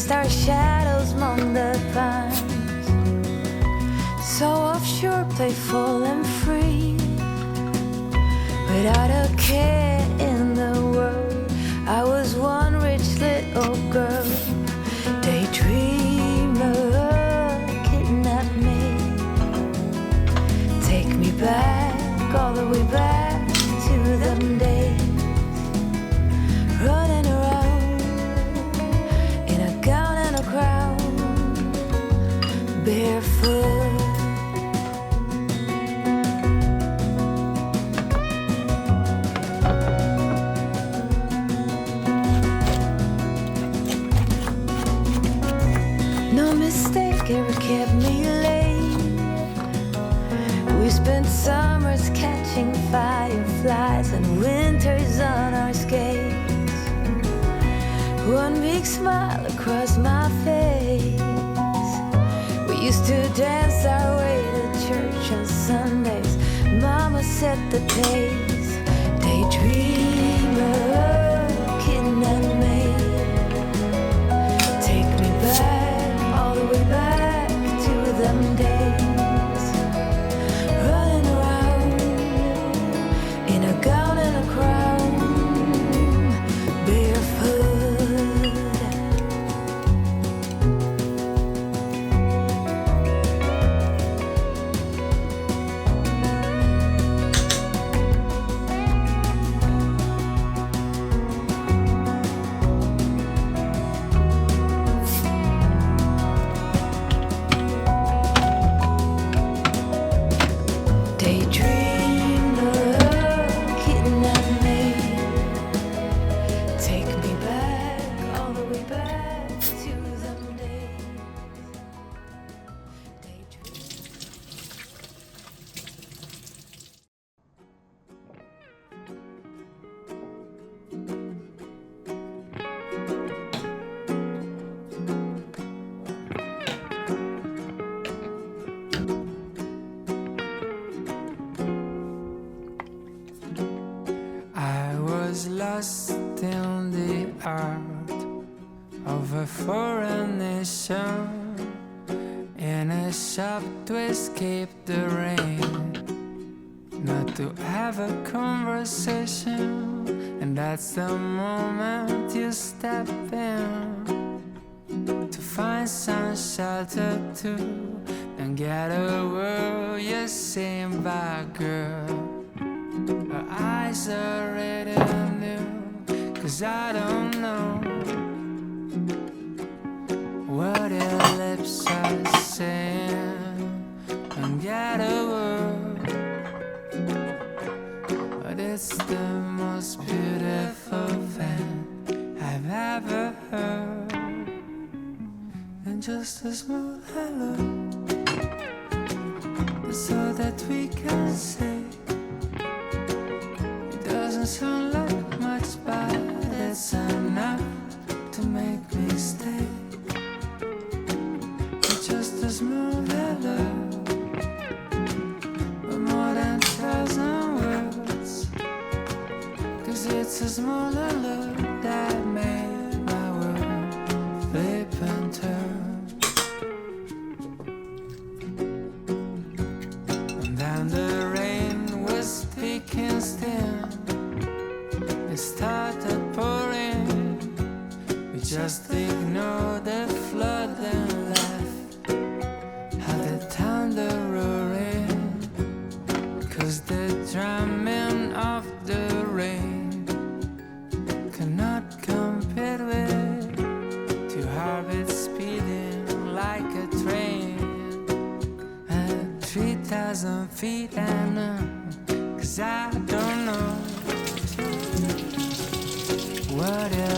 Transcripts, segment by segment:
raised our shadows among the pines. So offshore, playful and free, without a care in the world. I was one rich little girl, daydreamer, kidnap me, take me back One big smile across my face. We used to dance our way to church on Sundays. Mama set the pace. Daydreamer, kidnap the art of a foreign nation. In a shop to escape the rain, not to have a conversation, and that's the moment you step in. To find some shelter too. Don't get a word you're saying by girl. Her eyes are red and new, cause I don't just a small hello, so that we can say. It doesn't sound like Cause the drumming of the rain. Cannot compare with two heartbeats speeding like a train. At 3,000 feet and uh, Cause I don't know what your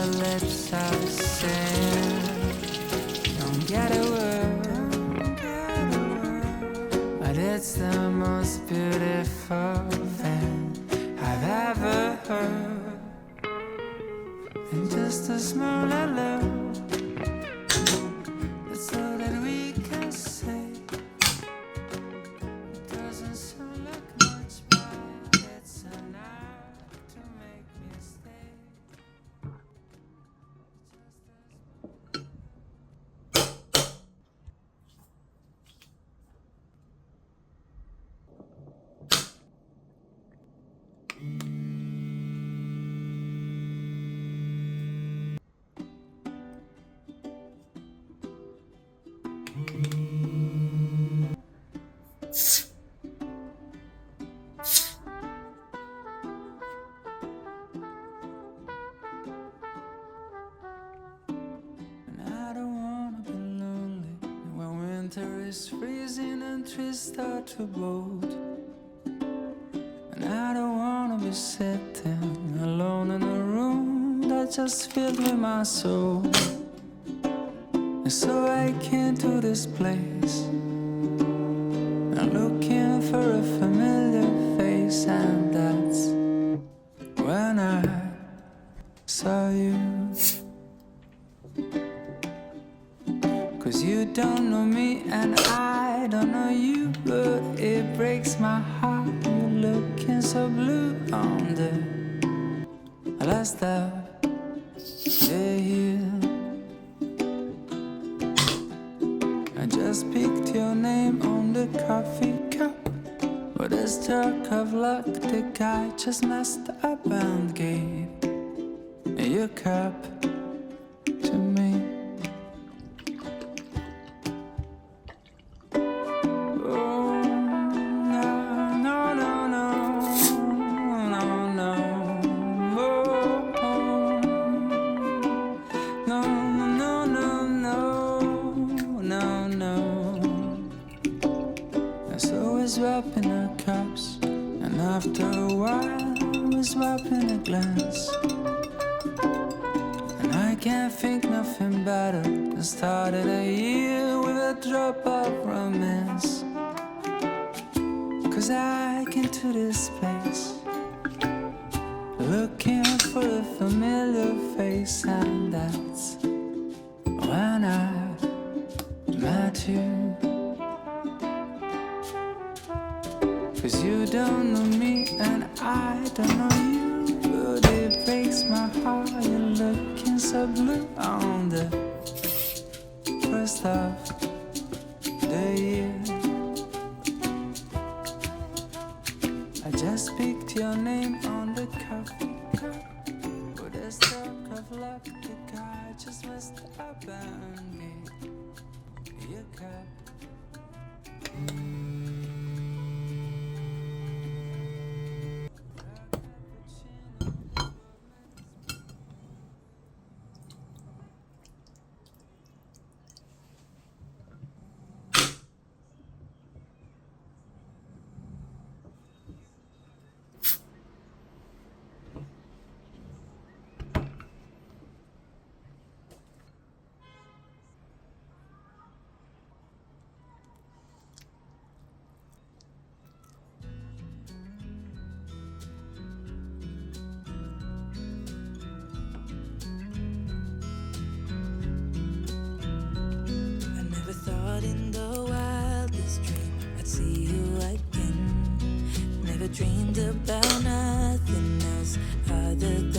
heard. And just a small hello, winter is freezing and trees start to bolt. And I don't wanna be sitting alone in a room that's just filled with my soul. And so I came to this place. Cause you don't know me and I don't know you, but it breaks my heart. You're looking so blue on the last of the year. I just picked your name on the coffee cup. But a stroke of luck, the guy just messed up and gave your cup that's when I met you. Cause you don't know me and I don't know you. But it breaks my heart. You're looking so blue on the first of the year. Just up and me. Your cup. In the wildest dream I'd see you again. Never dreamed about nothing else other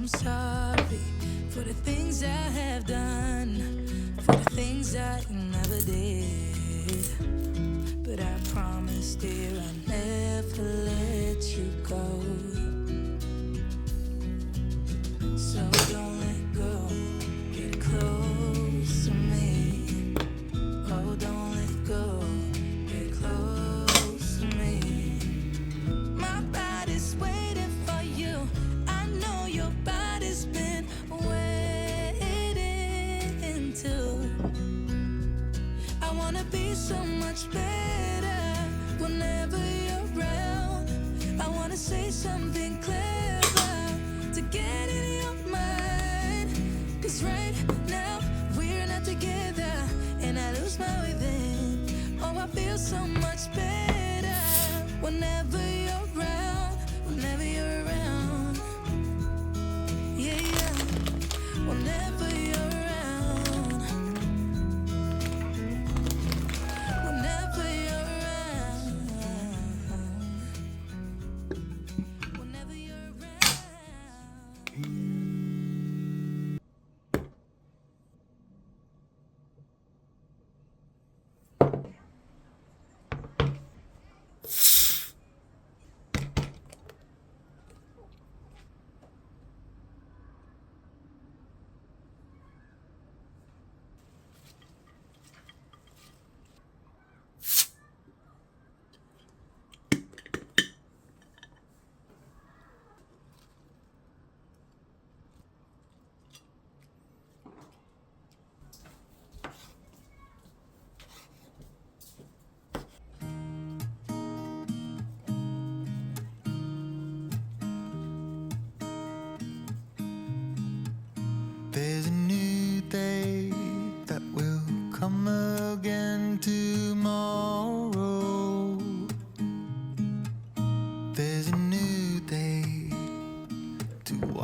I'm sorry for the things I have done, for the things I never did? But I promise, dear, I'll never let you go. Clever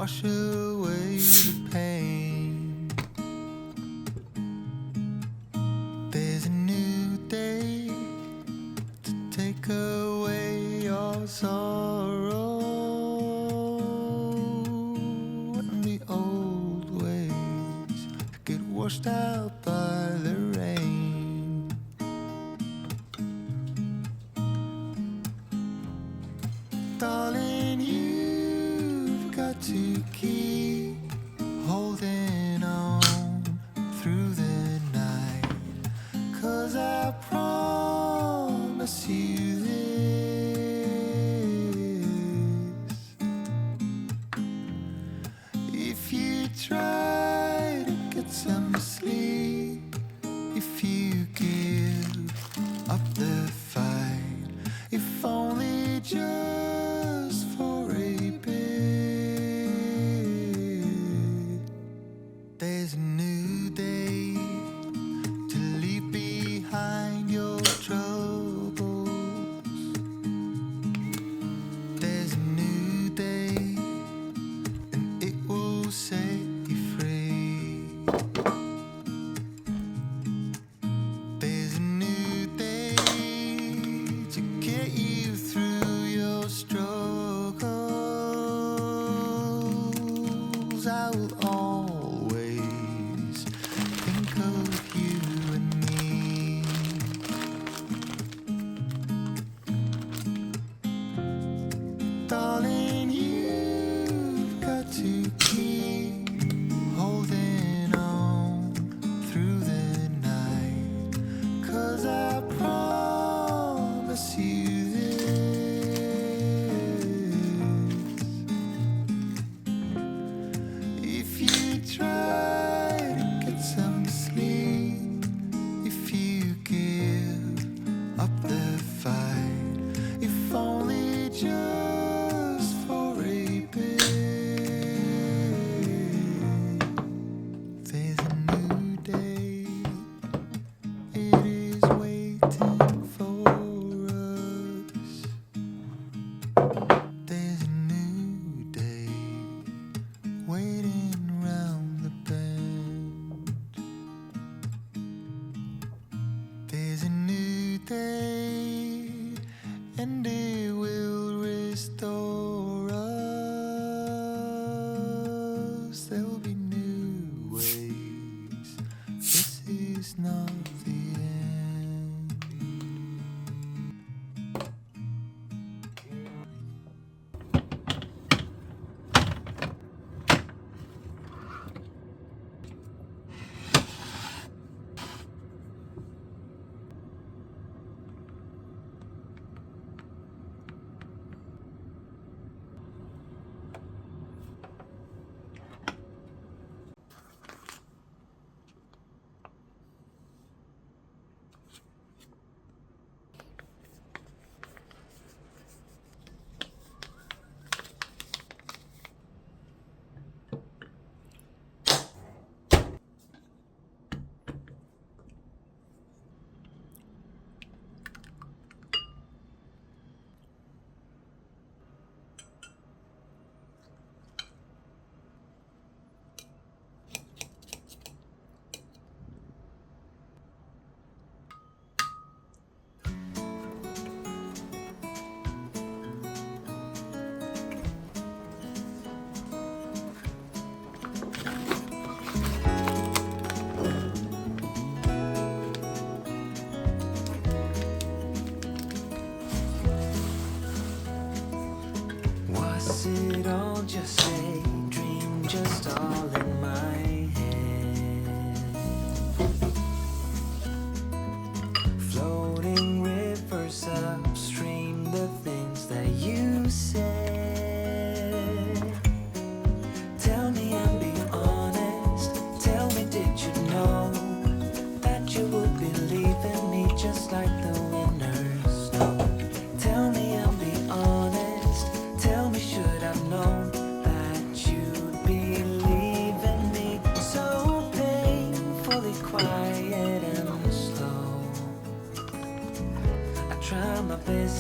to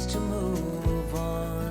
to move on,